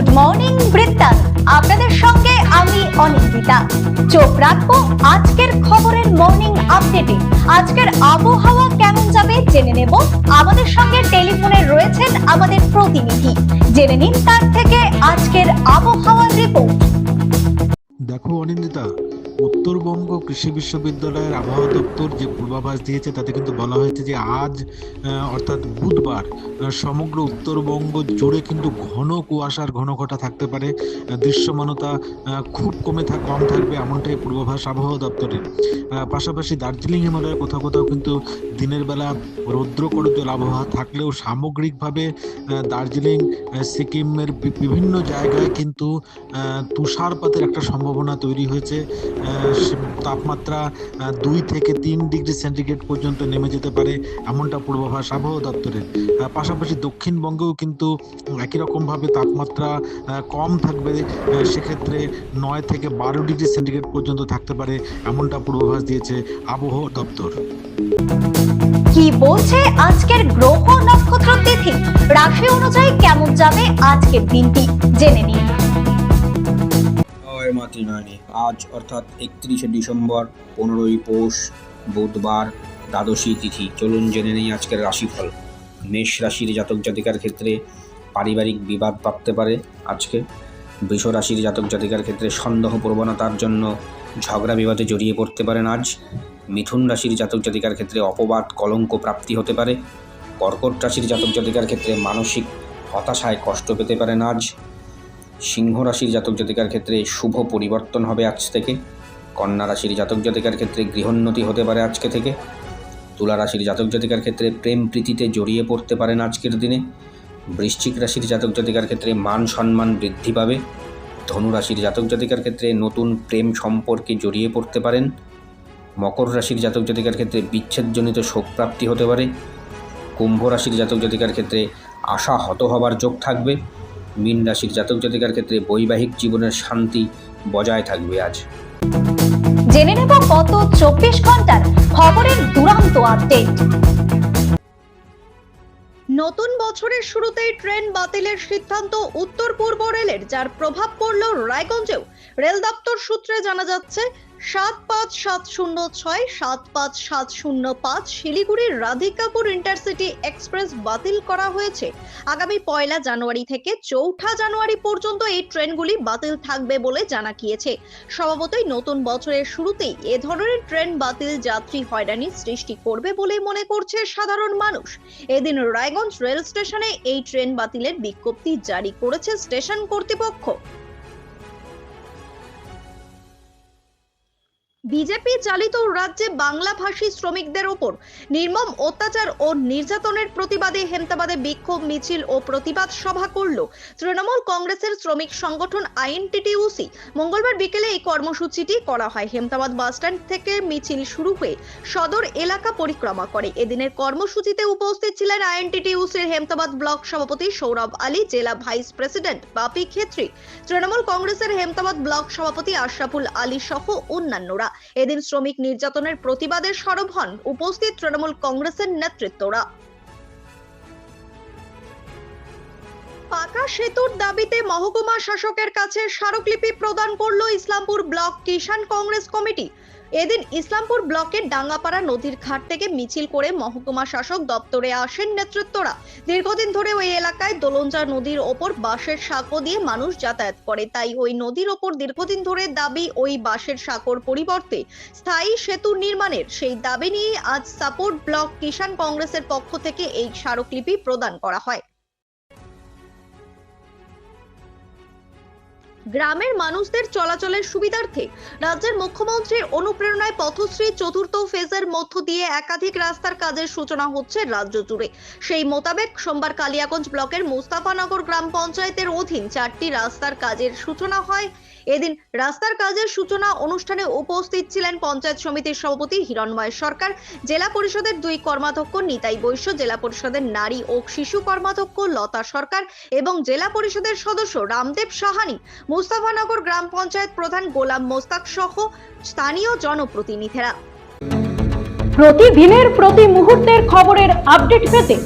Good morning বৃত্তান্ত আপনাদের সঙ্গে আমি অনিন্দিতা। চোখ রাখব আজকের খবরের মর্নিং আপডেটে আজকের আবহাওয়া কেমন যাবে জেনে নেব। আমাদের সঙ্গে টেলিফোনে রয়েছেন আমাদের প্রতিনিধি। জেনে নিন তার থেকে আজকের আবহাওয়ার রিপোর্ট দেখো অনিন্দিতা, উত্তরবঙ্গ কৃষি বিশ্ববিদ্যালয়ের আবহাওয়া দপ্তর যে পূর্বাভাস দিয়েছে, তাতে কিন্তু বলা হয়েছে যে আজ অর্থাৎ বুধবার সমগ্র উত্তরবঙ্গ জুড়ে কিন্তু ঘন কুয়াশার ঘন ঘটা থাকতে পারে। দৃশ্যমানতা খুব কমে থাক, কম থাকবে এমনটাই পূর্বাভাস আবহাওয়া দপ্তরের। পাশাপাশি দার্জিলিং হিমালয়ের কোথাও কোথাও কিন্তু দিনের বেলা রৌদ্র করজল আবহাওয়া থাকলেও সামগ্রিকভাবে দার্জিলিং সিকিমের বিভিন্ন জায়গায় কিন্তু তুষারপাতের একটা সম্ভাবনা তৈরি হয়েছে তাপমাত্রা দুই থেকে তিন ডিগ্রি সেন্টিগ্রেড পর্যন্ত নেমে যেতে পারে এমনটা পূর্বাভাস আবহাওয়া দপ্তরের। পাশাপাশি দক্ষিণবঙ্গেও কিন্তু একই রকমভাবে তাপমাত্রা কম থাকবে সেক্ষেত্রে নয় থেকে বারো ডিগ্রি সেন্টিগ্রেড পর্যন্ত থাকতে পারে এমনটা পূর্বাভাস দিয়েছে আবহাওয়া দপ্তর। কি বলছে আজকের গ্রহ নক্ষত্র তিথি? রাশি অনুযায়ী কেমন যাবে আজকের দিনটি? জেনে নিন। জয় মাতৃনয়নী আজ, অর্থাৎ একত্রিশে ডিসেম্বর, পনেরোই পৌষ, বুধবার, দ্বাদশী তিথি। চলুন জেনে নেই আজকের রাশিফল। মেষ রাশির জাতক জাতিকার ক্ষেত্রে পারিবারিক বিবাদ ভাবতে পারে আজকে। বৃষ রাশির জাতক জাতিকার ক্ষেত্রে সন্দেহ প্রবণতার জন্য ঝগড়া বিবাদে জড়িয়ে পড়তে পারেন আজ। মিথুন রাশির জাতক জাতিকার ক্ষেত্রে অপবাদ, কলঙ্ক প্রাপ্তি হতে পারে। কর্কট রাশির জাতক জাতিকার ক্ষেত্রে মানসিক হতাশায় কষ্ট পেতে পারেন আজ। সিংহ রাশির জাতক জাতিকার ক্ষেত্রে শুভ পরিবর্তন হবে আজ থেকে। কন্যা রাশির জাতক জাতিকার ক্ষেত্রে গৃহোন্নতি হতে পারে আজকে থেকে। তুলা রাশির জাতক জাতিকার ক্ষেত্রে প্রেম প্রীতিতে জড়িয়ে পড়তে পারেন আজকের দিনে। বৃশ্চিক রাশির জাতক জাতিকার ক্ষেত্রে মান সম্মান বৃদ্ধি পাবে। ধনু রাশির জাতক জাতিকার ক্ষেত্রে নতুন প্রেম সম্পর্কে জড়িয়ে পড়তে পারেন। মকর রাশির জাতক জাতিকার ক্ষেত্রে বিচ্ছেদজনিত শোকপ্রাপ্তি হতে পারে। কুম্ভ রাশির জাতক জাতিকার ক্ষেত্রে আশা হত হবার যোগ থাকবে। মীন রাশির জাতক জাতিকার ক্ষেত্রে বৈবাহিক জীবনের শান্তি বজায় থাকবে আজ। জেনে নেব গত চব্বিশ ঘণ্টার খবরের দুরান্ত আপডেট। নতুন বছরের শুরুতেই ট্রেন বাতিলের সিদ্ধান্ত উত্তর পূর্ব রেলের যার প্রভাব পড়ল রায়গঞ্জেও। রেল দপ্তর সূত্রে জানা যাচ্ছে সাত পাঁচ সাত শূন্য ছয়, সাত পাঁচ সাত শূন্য পাঁচ শিলিগুড়ির রাধিকাপুর ইন্টারসিটি এক্সপ্রেস বাতিল করা হয়েছে। আগামী পয়লা জানুয়ারি থেকে চৌঠা জানুয়ারি পর্যন্ত এই ট্রেনগুলি বাতিল থাকবে বলে জানা গিয়েছে। স্বভাবতই নতুন বছরের শুরুতেই এ ধরনের ট্রেন বাতিল যাত্রী হয়রানি সৃষ্টি করবে বলে মনে করছে সাধারণ মানুষ। এদিন রায়গঞ্জ রেল স্টেশনে এই ট্রেন বাতিলের বিজ্ঞপ্তি জারি করেছে স্টেশন কর্তৃপক্ষ। বিজেপি চালিত রাজ্যে বাংলাভাষী শ্রমিকদের ওপর নির্মম অত্যাচার ও নির্যাতনের প্রতিবাদে হেমতাবাদে বিক্ষোভ, মিছিল ও প্রতিবাদ সভা করল তৃণমূল কংগ্রেসের শ্রমিক সংগঠন আইএনটিটিউসি। মঙ্গলবার বিকেলে এই কর্মসূচিটি করা হয়। হেমতাবাদ বাসস্ট্যান্ড থেকে মিছিল শুরু হয়ে সদর এলাকা পরিক্রমা করে। এদিনের কর্মসূচিতে উপস্থিত ছিলেন আইএনটিটিউসির হেমতাবাদ ব্লক সভাপতি সৌরভ আলী, জেলা ভাইস প্রেসিডেন্ট বাপি খেত্রী। তৃণমূল কংগ্রেসের হেমতাবাদ ব্লক সভাপতি আশরাফুল আলী সহ অন্যান্যরা। এদিন শ্রমিক নির্যাতনের প্রতিবাদে সরব হন উপস্থিত তৃণমূল কংগ্রেসের নেতৃত্বরা। পাকা সেতুর দাবিতে মহকুমা শাসকের কাছে স্মারকলিপি প্রদান করল ইসলামপুর ব্লক কিষাণ কংগ্রেস কমিটি। এদিন ইসলামপুর ব্লকের ডাঙ্গাপাড়া নদীর ঘাট থেকে মিছিল করে মহকুমা শাসক দপ্তরে আসেন নেতৃত্বরা। দীর্ঘদিন ধরে ওই এলাকায় দোলঞ্জা নদীর ওপর বাঁশের সাঁকো দিয়ে মানুষ যাতায়াত করে। তাই ওই নদীর ওপর দীর্ঘদিন ধরে দাবি ওই বাঁশের সাঁকোর পরিবর্তে স্থায়ী সেতু নির্মাণের। সেই দাবি নিয়ে আজ সাপোর্ট ব্লক কিষাণ কংগ্রেসের পক্ষ থেকে এই স্মারকলিপি প্রদান করা হয়। গ্রামের মানুষদের চলাচলের সুবিধার্থে রাজ্যের মুখ্যমন্ত্রীর অনুপ্রেরণায় পথশ্রী চতুর্থ ফেজের মধ্য দিয়ে একাধিক রাস্তার কাজের সূচনা হচ্ছে রাজ্য জুড়ে। সেই মোতাবেক সোমবার কালিয়াগঞ্জ ব্লকের মুস্তাফানগর গ্রাম পঞ্চায়েতের অধীন চারটি রাস্তার কাজের সূচনা হয়। এদিন রাস্তার কাজের সূচনা অনুষ্ঠানে উপস্থিত ছিলেন পঞ্চায়েত সমিতির সভাপতি হিরণময় সরকার, জেলা পরিষদের দুই কর্মাধ্যক্ষ নিতাই বৈশ্য, জেলা পরিষদের নারী ও শিশু কর্মাধ্যক্ষ লতা সরকার এবং জেলা পরিষদের সদস্য রামদেব সাহানি, মুস্তাফানগর গ্রাম পঞ্চায়েত প্রধান গোলাম মোস্তাক সহ স্থানীয় জনপ্রতিনিধিরা। প্রতিদিনের প্রতি মুহূর্তের খবরের আপডেট পেতে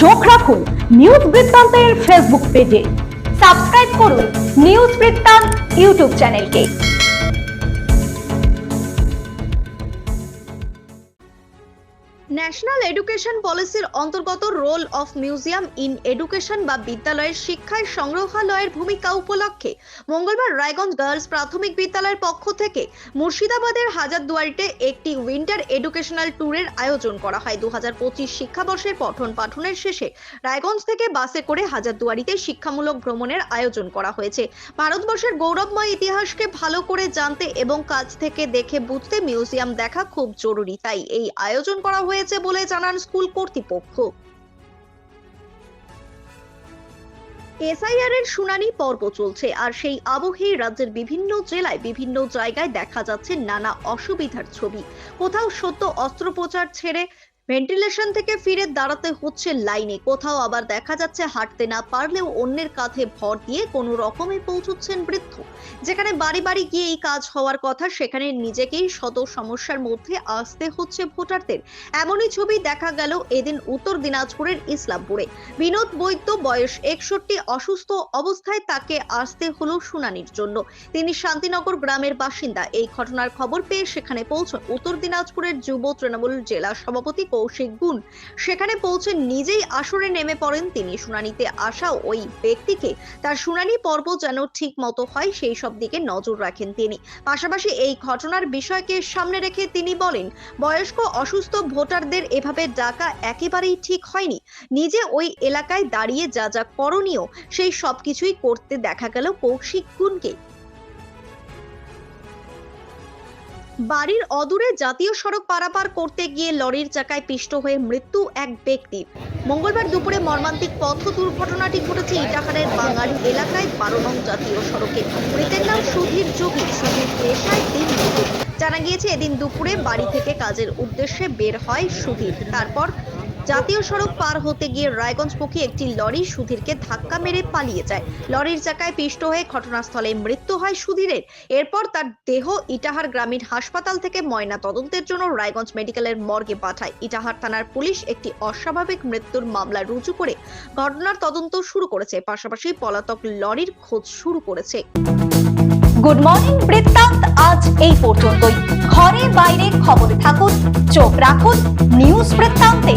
চোখ রাখুন নিউজ বৃত্তান্তের ফেসবুক পেজে। সাবস্ক্রাইব করুন নিউজ বৃত্তান্ত। यूट्यूब चैनल के। ন্যাশনাল এডুকেশন পলিসির অন্তর্গত role of museum in education বা বিদ্যালয়ের শিক্ষায় সংগ্রহালয়ের ভূমিকা উপলক্ষে মঙ্গলবার রায়গঞ্জ গার্লস প্রাথমিক বিদ্যালয়ের পক্ষ থেকে মুর্শিদাবাদের হাজারদুয়ারিতে একটি উইন্টার এডুকেশনাল ট্যুরের আয়োজন করা হয়। দু হাজার পঁচিশ শিক্ষাবর্ষের পঠন পাঠনের শেষে রায়গঞ্জ থেকে বাসে করে হাজারদুয়ারিতে শিক্ষামূলক ভ্রমণের আয়োজন করা হয়েছে। ভারতবর্ষের গৌরবময় ইতিহাসকে ভালো করে জানতে এবং কাজ থেকে দেখে বুঝতে মিউজিয়াম দেখা খুব জরুরি। তাই এই আয়োজন করা হয়েছে বলে জানান স্কুল কর্তৃপক্ষ। এসআইআর এর শুনানি পর্ব চলছে, আর সেই আবহেই রাজ্যের বিভিন্ন জেলায় বিভিন্ন জায়গায় দেখা যাচ্ছে নানা অসুবিধার ছবি। কোথাও সত্য অস্ত্রোপচার ছেড়ে ভেন্টিলেশন থেকে ফিরে দাঁড়াতে হচ্ছে লাইনে। কোথাও আবার দেখা যাচ্ছে হাঁটতে না পারলেও অন্যের কাঁধে ভর দিয়ে কোনো রকমে পৌঁছচ্ছেন বৃদ্ধ। যেখানে বাড়ি বাড়ি গিয়ে এই কাজ হওয়ার কথা, সেখানে নিজেকেই শত সমস্যার মধ্যে আসতে হচ্ছে ভোটারদের। এমনই ছবি দেখা গেল এদিন উত্তর দিনাজপুরের ইসলামপুরে। বিনোদ বৈদ্য বয়স একষট্টি, অসুস্থ অবস্থায় তাকে আসতে হলো শুনানির জন্য। তিনি শান্তিনগর গ্রামের বাসিন্দা। এই ঘটনার খবর পেয়ে সেখানে পৌঁছন উত্তর দিনাজপুরের যুব তৃণমূল জেলা সভাপতি কৌশিক গুণ। সেখানে পৌঁছে নিজেই আসরে নেমে পড়েন তিনি। শুনানিতে আসা ওই ব্যক্তিকে তার শুনানি পর্ব যেন ঠিক মতো হয়, সেই সব দিকে নজর রাখেন তিনি। পাশাপাশি এই ঘটনার বিষয়কে সামনে রেখে তিনি বলেন, বয়স্ক অসুস্থ ভোটারদের এভাবে ডাকা একেবারেই ঠিক হয়নি। নিজে ওই এলাকায় দাঁড়িয়ে যা যা করণীয়, সেই সবকিছুই করতে দেখা গেল কৌশিক গুণকে। বাড়ির অদূরে জাতীয় সড়ক পারাপার করতে গিয়ে লরির চাকায় পিষ্ট হয়ে মৃত্যু এক ব্যক্তি। মঙ্গলবার দুপুরে মর্মান্তিক পথ দুর্ঘটনাটি ঘটেছে ইটাহারের বাঙালি এলাকায় বারো নং জাতীয় সড়কে। মৃতের নাম সুধীর যোগী। সুধীর পেশায় দিন জানা গিয়েছে, এদিন দুপুরে বাড়ি থেকে কাজের উদ্দেশ্যে বের হয় সুধীর। তারপর জাতীয় সড়ক পার হতে গিয়ে রায়গঞ্জমুখী একটি লরি সুধীরকে ধাক্কা মেরে পালিয়ে যায়। লরির চাকায় পিষ্ট হয়ে ঘটনাস্থলে মৃত্যু হয় সুধীরের। এরপর তার দেহ ইটাহার গ্রামীণ হাসপাতাল থেকে ময়না তদন্তের জন্য রায়গঞ্জ মেডিকেলের মর্গে পাঠায়। ইটাহার থানার পুলিশ একটি অস্বাভাবিক মৃত্যুর মামলা রুজু করে ঘটনার তদন্ত শুরু করেছে। পাশাপাশি পলাতক লরির খোঁজ শুরু করেছে। গুড মর্নিং, বৃত্তান্ত। আজ এই পর্যন্তই। ঘরে বাইরে খবরে থাকুন, চোখ রাখুন, নিউজ বৃত্তান্তে।